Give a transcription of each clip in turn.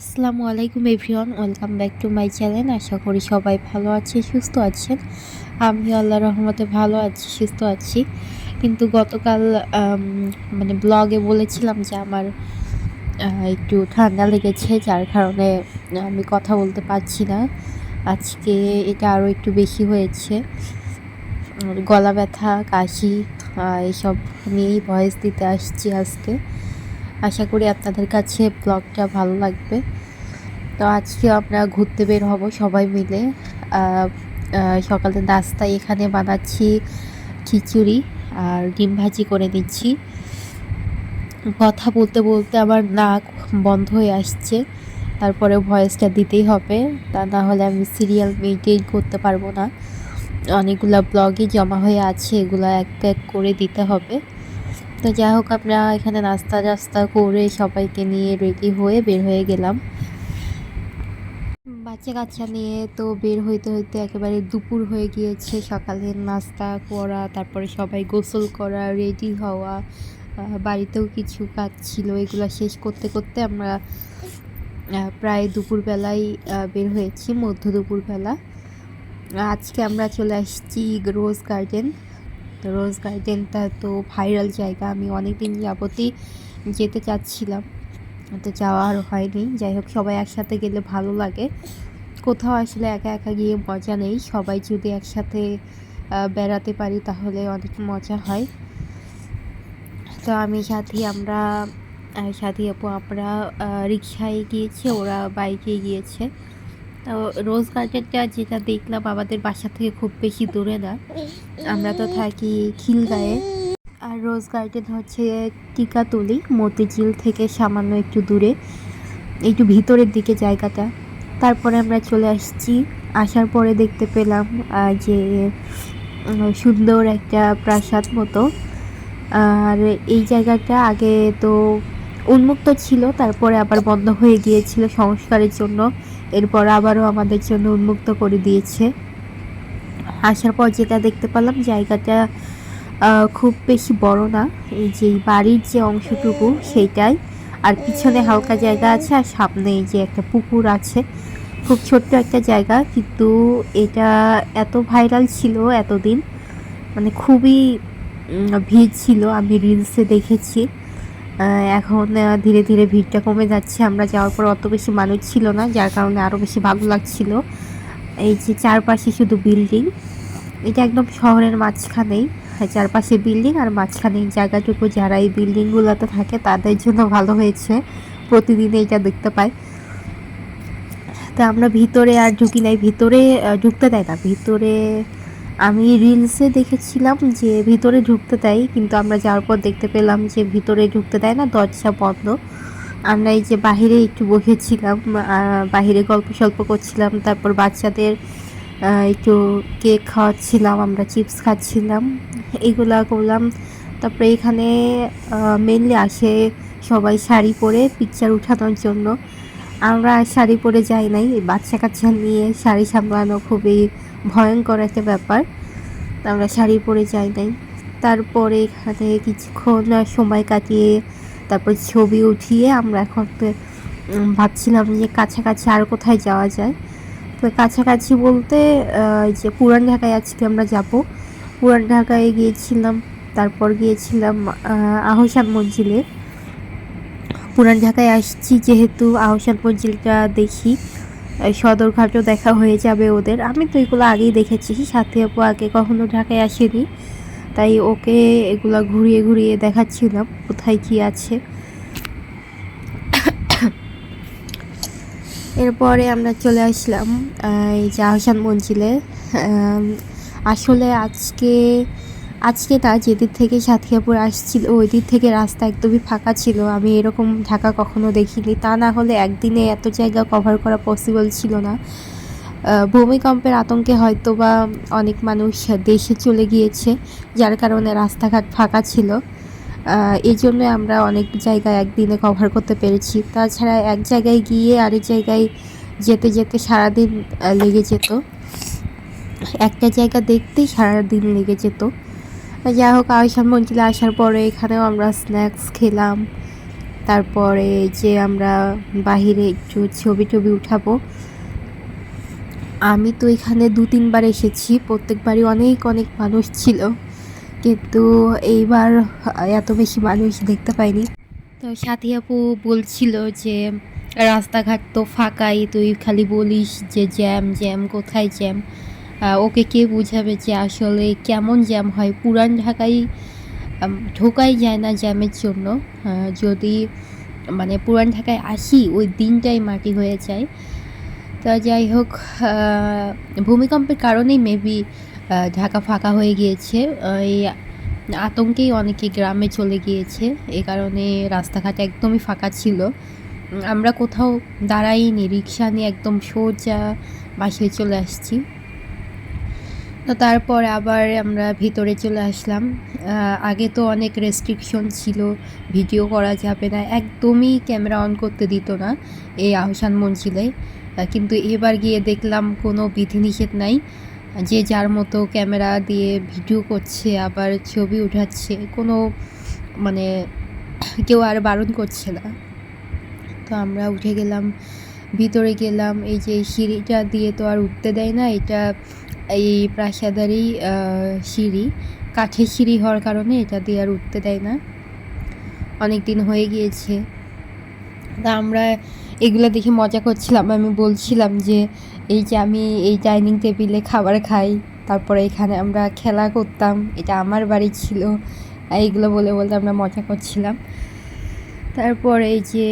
আসসালামু আলাইকুম everyone, welcome back to my channel. আশা করি সবাই ভালো আছে সুস্থ আছেন। আমি আল্লাহ রহমতে ভালো আছি, সুস্থ আছি। কিন্তু গতকাল মানে ব্লগে বলেছিলাম যে আমার একটু ঠান্ডা লেগেছে, যার কারণে আমি কথা বলতে পারছি না। আজকে এটা আরও একটু বেশি হয়েছে। গলা ব্যথা, কাশি এসব নিয়েই ভয়েস দিতে আসছি আজকে। আশা করি আপনাদের কাছে ব্লগটা ভালো লাগবে। তো আজকে আমরা ঘুরতে বের হব সবাই মিলে। সকালে নাস্তায় এখানে বানাচ্ছি খিচুড়ি আর ডিম ভাজি করে নিচ্ছি। কথা বলতে বলতে আমার নাক বন্ধ হয়ে আসছে, তারপরে ভয়েসটা দিতেই হবে, তা না হলে আমি সিরিয়াল মেনটেন করতে পারব না। অনেকগুলো ব্লগে জমা হয়ে আছে, এগুলো এক এক করে দিতে হবে। তো যাই হোক, আমরা এখানে নাস্তা টাস্তা করে সবাইকে নিয়ে রেডি হয়ে বের হয়ে গেলাম। বাচ্চা কাচ্চা নিয়ে তো বের হইতে হইতে একেবারে দুপুর হয়ে গিয়েছে। সকালে নাস্তা করা, তারপরে সবাই গোসল করা রেডি হওয়া বাড়িতেও কিছু কাজ ছিল। এগুলো শেষ করতে করতে আমরা প্রায় দুপুরবেলায় বের হয়েছি, মধ্য দুপুরবেলা। আজকে আমরা চলে আসছি রোজ গার্ডেন রোজ গার্ডেনটা তো ভাইরাল জায়গা, আমি অনেক দিন যাবতই যেতে চাচ্ছিলাম। তো যাওয়া আর হয়নি। যাই হোক, সবাই একসাথে গেলে ভালো লাগে। কোথাও আসলে একা একা গিয়ে মজা নেই। সবাই যদি একসাথে বেড়াতে পারি তাহলে অনেক মজা হয়। তো আমি সাথী, আমরা সাথী আপু, আমরা রিক্সায় গিয়েছি, ওরা বাইকে গিয়েছে। তো রোজ গার্ডেনটা যেটা দেখলাম, আমাদের বাসা থেকে খুব বেশি দূরে না। আমরা তো থাকি খিলগাঁয়ে। আর রোজ গার্ডেন হচ্ছে টিকাতলি, মতিঝিল থেকে সামান্য একটু দূরে। একটু ভিতরের দিকে জায়গাটা। তারপরে আমরা চলে আসছি। আসার পরে দেখতে পেলাম যে সুন্দর একটা প্রাসাদ মতো। আর এই জায়গাটা আগে তো উন্মুক্ত ছিল, তারপরে আবার বন্ধ হয়ে গিয়েছিল সংস্কারের জন্য। এরপর আবারও আমাদের জন্য উন্মুক্ত করে দিয়েছে। আসার পর যেটা দেখতে পেলাম, জায়গাটা খুব বেশি বড় না। এই যে বাড়ির যে অংশটুকু, সেইটাই। আর পিছনে হালকা জায়গা আছে, আর সামনে এই যে একটা পুকুর আছে। খুব ছোট্ট একটা জায়গা, কিন্তু এটা এত ভাইরাল ছিল এতদিন। মানে খুবই ভিড় ছিল। আমি রিলসে দেখেছি। এখন ধীরে ধীরে ভিড়টা কমে যাচ্ছে। আমরা যাওয়ার পর অত বেশি মানুষ ছিল না, যার কারণে আরও বেশি ভালো লাগছিল। এই যে চারপাশে শুধু বিল্ডিং, এটা একদম শহরের মাঝখানেই। চারপাশে বিল্ডিং আর মাঝখানে জায়গাটুকু। যারা এই বিল্ডিংগুলোতে থাকে, তাদের জন্য ভালো হয়েছে। প্রতিদিন এটা দেখতে পাই। তা আমরা ভিতরে আর ঢুকি নাই। ভিতরে ঢুকতে দেয় না। ভিতরে আমি রিলসে দেখেছিলাম যে ভিতরে ঢুকতে দেয়, কিন্তু আমরা যাওয়ার পর দেখতে পেলাম যে ভিতরে ঢুকতে দেয় না, দরজা বন্ধ। আমরা এই যে বাহিরে একটু বসেছিলাম বাহিরে গল্প সল্প করছিলাম, তারপর বাচ্চাদের একটু কেক খাওয়াচ্ছিলাম, আমরা চিপস খাচ্ছিলাম, এগুলা করলাম। তারপরে এখানে মেনলি আসে সবাই শাড়ি পরে পিকচার উঠানোর জন্য। আমরা শাড়ি পরে যাই নাই বাচ্চা কাচ্চা নিয়ে শাড়ি সামলানো খুবই ভয়ঙ্কর একটা ব্যাপার। আমরা শাড়ি পরে যাই নাই। তারপরে এখানে কিছুক্ষণ সময় কাটিয়ে তারপর ছবি উঠিয়ে আমরা এখন ভাবছিলাম যে কাছাকাছি আর কোথায় যাওয়া যায়। তো কাছাকাছি বলতে যে পুরান ঢাকায় আজকে আমরা যাব। পুরান ঢাকায় গিয়েছিলাম, তারপর গিয়েছিলাম আহসান মঞ্জিলে। পুরান ঢাকায় আসছি যেহেতু আহসান মঞ্জিলটা দেখি। সদরঘাটও দেখা হয়ে যাবে ওদের। আমি তো এগুলো আগেই দেখেছি, সাথে আপু আগে কখনো ঢাকায় আসেনি। তাই ওকে এগুলো ঘুরিয়ে ঘুরিয়ে দেখাচ্ছিলাম, কোথায় কি আছে। এরপরে আমরা চলে আসলাম এই যে আহসান মঞ্জিলে। আসলে আজকে আজকে না যেদিক থেকে সাথিয়াপুর আসছিল ওই দিক থেকে রাস্তা একদমই ফাঁকা ছিল। আমি এরকম ঢাকা কখনো দেখিনি। তা না হলে একদিনে এত জায়গা কভার করা পসিবল ছিল না। ভূমিকম্পের আতঙ্কে হয়তো বা অনেক মানুষ দেশে চলে গিয়েছে, যার কারণে রাস্তাঘাট ফাঁকা ছিল। এই জন্য আমরা অনেক জায়গায় একদিনে কভার করতে পেরেছি। তাছাড়া এক জায়গায় গিয়ে আরেক জায়গায় যেতে যেতে সারাদিন লেগে যেত। একটা জায়গা দেখতেই সারাদিন লেগে যেত। যাই হোক আয়সান মঞ্জিলে আসার পরে এখানেও আমরা স্ন্যাক্স খেলাম। তারপরে যে আমরা বাহিরে একটু ছবি টবি উঠাবো। আমি তো এখানে দু তিনবার এসেছি, প্রত্যেকবারই অনেক অনেক মানুষ ছিল। কিন্তু এইবার এত বেশি মানুষ দেখতে পাইনি। তো সাথী আপু বলছিল যে, রাস্তাঘাট তো ফাঁকাই, তুই খালি বলিস যে জ্যাম জ্যাম, কোথায় জ্যাম? ওকে কে বুঝাবে যে আসলে কেমন জ্যাম হয়? পুরান ঢাকায় ঢোকাই যায় না জ্যামের জন্য। যদি মানে পুরান ঢাকায় আসি, ওই দিনটাই মাটি হয়ে যায়। তা যাই হোক ভূমিকম্পের কারণেই মেবি ঢাকা ফাঁকা হয়ে গিয়েছে। এই আতঙ্কেই অনেকে গ্রামে চলে গিয়েছে। এ কারণে রাস্তাঘাট একদমই ফাঁকা ছিল। আমরা কোথাও দাঁড়াইনি, রিক্সা নিয়ে একদম সোজা বাসায় চলে আসছি। তো তারপর আবার আমরা ভিতরে চলে আসলাম। আগে তো অনেক রেস্ট্রিকশন ছিল ভিডিও করা যাবে না, একদমই ক্যামেরা অন করতে দিত না এই আহসান মঞ্জিলে। কিন্তু এবার গিয়ে দেখলাম কোনো বিধিনিষেধ নাই, যে যার মতো ক্যামেরা দিয়ে ভিডিও করছে, আবার ছবি উঠাচ্ছে, কোনো মানে কেউ আর বারণ করছে না। তো আমরা উঠে গেলাম, ভিতরে গেলাম, এই যে সিঁড়িটা দিয়ে তো আর উঠতে দেয় না, এটা এই প্রাসাদেরই সিঁড়ি। কাঠের সিঁড়ি হওয়ার কারণে এটা দিয়ে আর উঠতে দেয় না। অনেক দিন হয়ে গিয়েছে। তা আমরা এগুলো দেখে মজা করছিলাম। আমি বলছিলাম যে, এই যে আমি এই ডাইনিং টেবিলে খাবার খাই, তারপরে এখানে আমরা খেলা করতাম, এটা আমার বাড়ি ছিল, এইগুলো বলে বলতে আমরা মজা করছিলাম। তারপর এই যে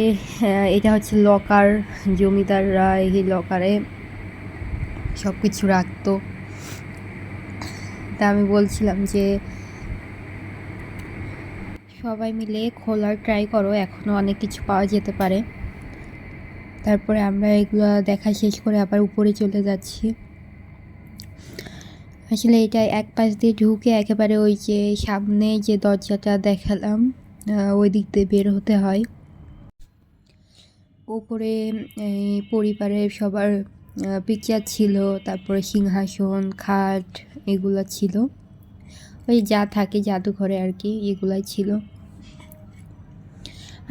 এটা হচ্ছে লকার, জমিদাররা এই লকারে সব কিছু রাখতো। তা আমি বলছিলাম যে সবাই মিলে খোলার ট্রাই করো এখনও অনেক কিছু পাওয়া যেতে পারে। তারপরে আমরা এগুলো দেখা শেষ করে আবার উপরে চলে যাচ্ছি। আসলে এটা এক পাশ দিয়ে ঢুকে একেবারে ওই যে সামনে যে দরজাটা দেখালাম ওই দিক দিয়ে বের হতে হয়। এই পরিবারের সবার পিকচার ছিল, তারপরে সিংহাসন, খাট এগুলো ছিল। ওই যা থাকে জাদুঘরে আর কি, এগুলাই ছিল।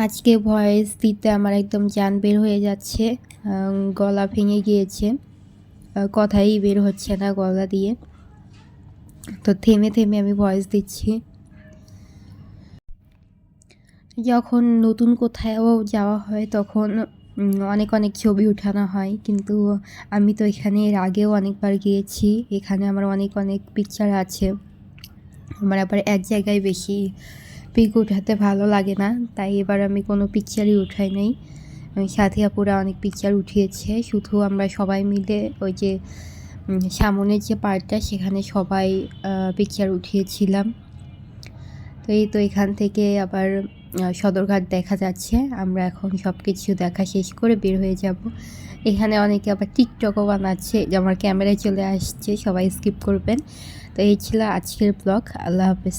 আজকে ভয়েস দিতে আমার একদম জান বের হয়ে যাচ্ছে গলা ভেঙে গিয়েছে। কথাই বের হচ্ছে না গলা দিয়ে। তো থেমে থেমে আমি ভয়েস দিচ্ছি। যখন নতুন কোথাও যাওয়া হয় তখন অনেক অনেক ছবি উঠানো হয়। কিন্তু আমি তো এখানে এর আগেও অনেকবার গিয়েছি। এখানে আমার অনেক অনেক পিকচার আছে। আমার আবার এক জায়গায় বেশি পিক উঠাতে ভালো লাগে না। তাই এবার আমি কোনো পিকচারই উঠাই নাই। সাথী অনেক পিকচার উঠিয়েছে। শুধু আমরা সবাই মিলে ওই যে সামনের যে পার্টটা সেখানে সবাই পিকচার উঠিয়েছিলাম। তো এই তো এখান থেকে আবার সদরঘাট দেখা যাচ্ছে। আমরা এখন সব কিছু দেখা শেষ করে বের হয়ে যাব। এখানে অনেকে আবার টিকটকও বানাচ্ছে, যে আমার ক্যামেরায় চলে আসছে, সবাই স্কিপ করবেন। তো এই ছিল আজকের ব্লগ আল্লাহ হাফেজ।